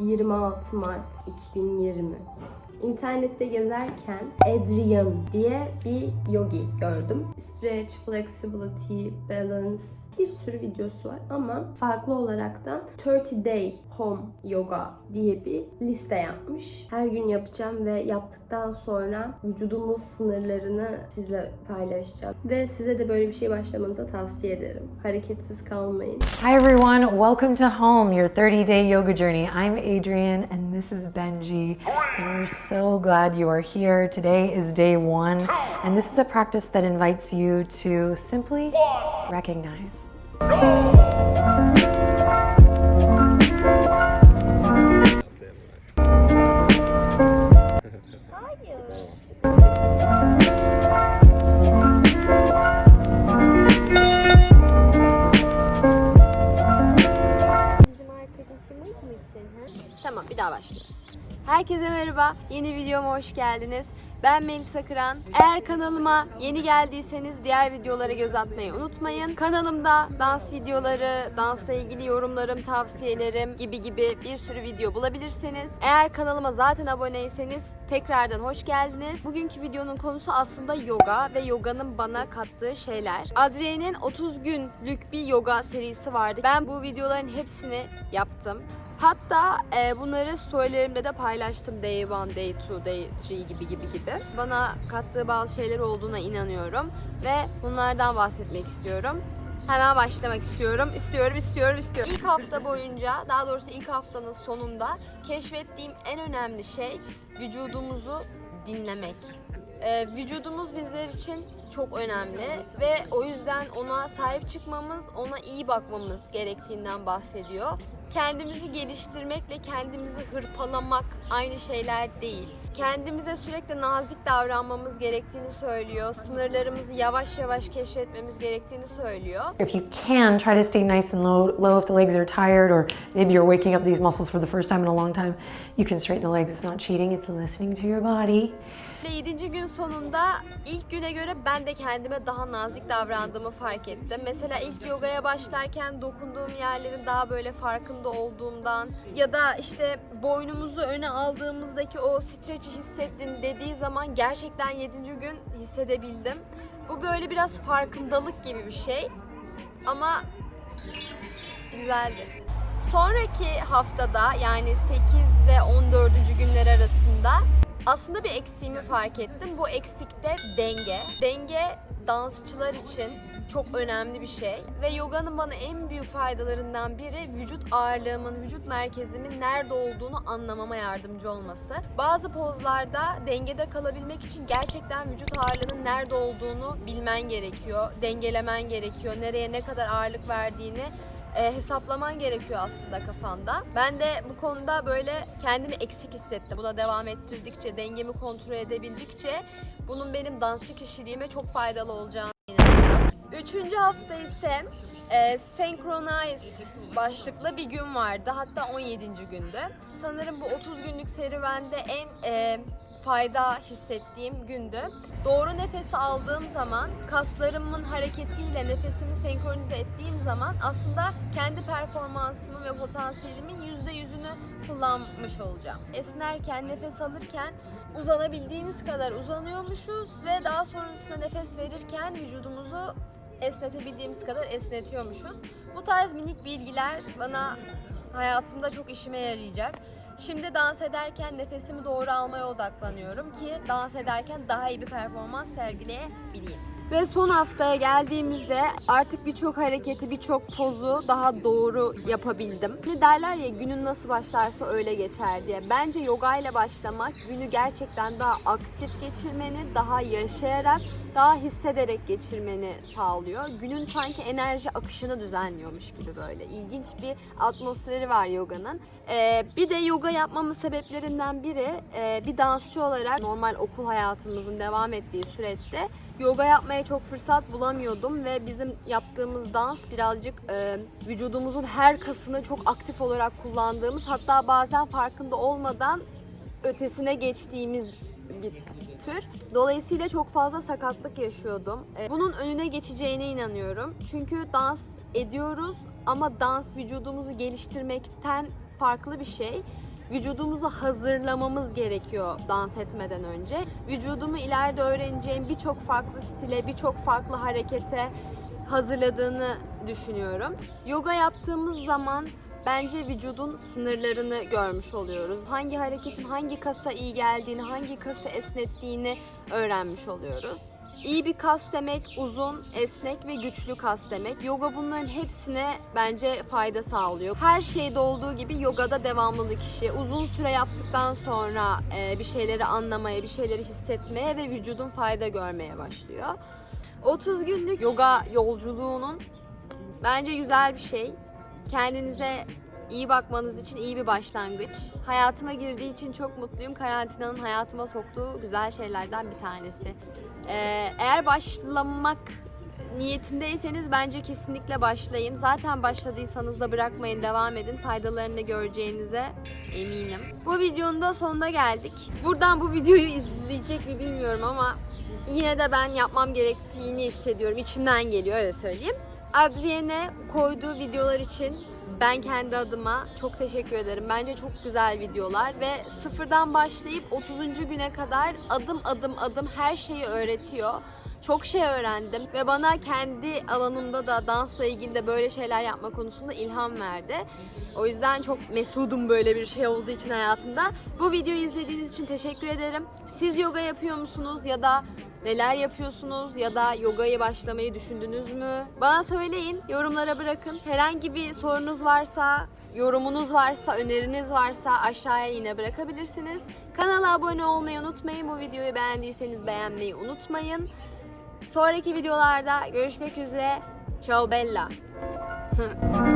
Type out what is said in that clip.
26 Mart 2020. İnternette gezerken Adrian diye bir yogi gördüm. Stretch, flexibility, balance bir sürü videosu var ama farklı olaraktan 30 Day Home Yoga diye bir liste yapmış. Her gün yapacağım ve yaptıktan sonra vücudumun sınırlarını sizle paylaşacağım. Ve size de böyle bir şey başlamanızı tavsiye ederim. Hareketsiz kalmayın. Hi everyone, welcome to Home, your 30 day yoga journey. I'm Adrian and this is Benji. And we're so glad you are here. Today is day one, and this is a practice that invites you to simply recognize. Bizim Herkese merhaba. Yeni videoma hoş geldiniz. Ben Melisa Kıran. Eğer kanalıma yeni geldiyseniz diğer videolara göz atmayı unutmayın. Kanalımda dans videoları, dansla ilgili yorumlarım, tavsiyelerim gibi gibi bir sürü video bulabilirsiniz. Eğer kanalıma zaten aboneyseniz tekrardan hoş geldiniz. Bugünkü videonun konusu aslında yoga ve yoganın bana kattığı şeyler. Adrien'in 30 günlük bir yoga serisi vardı. Ben bu videoların hepsini yaptım. Hatta e, bunları storylerimde de paylaştım. Day 1, Day 2, Day 3 gibi gibi gibi. Bana kattığı bazı şeyler olduğuna inanıyorum. Ve bunlardan bahsetmek istiyorum. Hemen başlamak istiyorum. İstiyorum, istiyorum, istiyorum. İlk hafta boyunca, daha doğrusu ilk haftanın sonunda keşfettiğim en önemli şey vücudumuzu dinlemek. Ee, vücudumuz bizler için çok önemli ve o yüzden ona sahip çıkmamız, ona iyi bakmamız gerektiğinden bahsediyor. Kendimizi geliştirmekle kendimizi hırpalamak aynı şeyler değil. Kendimize sürekli nazik davranmamız gerektiğini söylüyor. Sınırlarımızı yavaş yavaş keşfetmemiz gerektiğini söylüyor. If you can, try to stay nice and low, low if the legs are tired, or maybe you're waking up these muscles for the first time in a long time. You can straighten the legs. It's not cheating, it's listening to your body. Ve 7. gün sonunda ilk güne göre ben de kendime daha nazik davrandığımı fark ettim. Mesela ilk yogaya başlarken dokunduğum yerlerin daha böyle farkında olduğumdan ya da işte boynumuzu öne aldığımızdaki o streçi hissettin dediği zaman gerçekten 7. gün hissedebildim. Bu böyle biraz farkındalık gibi bir şey. Ama güzeldi. Sonraki haftada yani 8 ve 14. günler arasında aslında bir eksiğimi fark ettim. Bu eksikte denge. Denge dansçılar için çok önemli bir şey ve yoganın bana en büyük faydalarından biri vücut ağırlığımın, vücut merkezimin nerede olduğunu anlamama yardımcı olması. Bazı pozlarda dengede kalabilmek için gerçekten vücut ağırlığının nerede olduğunu bilmen gerekiyor, dengelemen gerekiyor, nereye ne kadar ağırlık verdiğini e, hesaplaman gerekiyor aslında kafanda. Ben de bu konuda böyle kendimi eksik hissettim. Buna devam ettirdikçe, dengemi kontrol edebildikçe bunun benim dansçı kişiliğime çok faydalı olacağını inanıyorum. Üçüncü hafta ise e, Synchronize başlıklı bir gün vardı. Hatta 17. gündü. Sanırım bu 30 günlük serüvende en e, fayda hissettiğim gündü. Doğru nefesi aldığım zaman, kaslarımın hareketiyle nefesimi senkronize ettiğim zaman aslında kendi performansımın ve potansiyelimin %100'ünü kullanmış olacağım. Esnerken, nefes alırken uzanabildiğimiz kadar uzanıyormuşuz ve daha sonrasında nefes verirken vücudumuzu esnetebildiğimiz kadar esnetiyormuşuz. Bu tarz minik bilgiler bana hayatımda çok işime yarayacak. Şimdi dans ederken nefesimi doğru almaya odaklanıyorum ki dans ederken daha iyi bir performans sergileyebileyim. Ve son haftaya geldiğimizde artık birçok hareketi, birçok pozu daha doğru yapabildim. Ne derler ya günün nasıl başlarsa öyle geçer diye. Bence yoga ile başlamak günü gerçekten daha aktif geçirmeni, daha yaşayarak, daha hissederek geçirmeni sağlıyor. Günün sanki enerji akışını düzenliyormuş gibi böyle. İlginç bir atmosferi var yoganın. Ee, bir de yoga yapmamın sebeplerinden biri e, bir dansçı olarak normal okul hayatımızın devam ettiği süreçte yoga yapmaya çok fırsat bulamıyordum ve bizim yaptığımız dans birazcık e, vücudumuzun her kasını çok aktif olarak kullandığımız hatta bazen farkında olmadan ötesine geçtiğimiz bir tür. Dolayısıyla çok fazla sakatlık yaşıyordum. E, Bunun önüne geçeceğine inanıyorum. Çünkü dans ediyoruz ama dans vücudumuzu geliştirmekten farklı bir şey. Vücudumuzu hazırlamamız gerekiyor dans etmeden önce. Vücudumu ileride öğreneceğim birçok farklı stile, birçok farklı harekete hazırladığını düşünüyorum. Yoga yaptığımız zaman bence vücudun sınırlarını görmüş oluyoruz. Hangi hareketin hangi kasa iyi geldiğini, hangi kası esnettiğini öğrenmiş oluyoruz. İyi bir kas demek uzun, esnek ve güçlü kas demek. Yoga bunların hepsine bence fayda sağlıyor. Her şeyde olduğu gibi yogada devamlılık işi. Uzun süre yaptıktan sonra e, bir şeyleri anlamaya, bir şeyleri hissetmeye ve vücudun fayda görmeye başlıyor. 30 günlük yoga yolculuğunun bence güzel bir şey. Kendinize iyi bakmanız için iyi bir başlangıç. Hayatıma girdiği için çok mutluyum. Karantinanın hayatıma soktuğu güzel şeylerden bir tanesi. Ee, eğer başlamak niyetindeyseniz bence kesinlikle başlayın. Zaten başladıysanız da bırakmayın, devam edin. Faydalarını göreceğinize eminim. Bu videonun da sonuna geldik. Buradan bu videoyu izleyecek mi bilmiyorum ama yine de ben yapmam gerektiğini hissediyorum. İçimden geliyor öyle söyleyeyim. Adrienne koyduğu videolar için ben kendi adıma çok teşekkür ederim. Bence çok güzel videolar ve sıfırdan başlayıp 30. güne kadar adım adım adım her şeyi öğretiyor. Çok şey öğrendim ve bana kendi alanımda da dansla ilgili de böyle şeyler yapma konusunda ilham verdi. O yüzden çok mesudum böyle bir şey olduğu için hayatımda. Bu videoyu izlediğiniz için teşekkür ederim. Siz yoga yapıyor musunuz ya da neler yapıyorsunuz ya da yogaya başlamayı düşündünüz mü? Bana söyleyin, yorumlara bırakın. Herhangi bir sorunuz varsa, yorumunuz varsa, öneriniz varsa aşağıya yine bırakabilirsiniz. Kanala abone olmayı unutmayın. Bu videoyu beğendiyseniz beğenmeyi unutmayın. Sonraki videolarda görüşmek üzere. Ciao bella.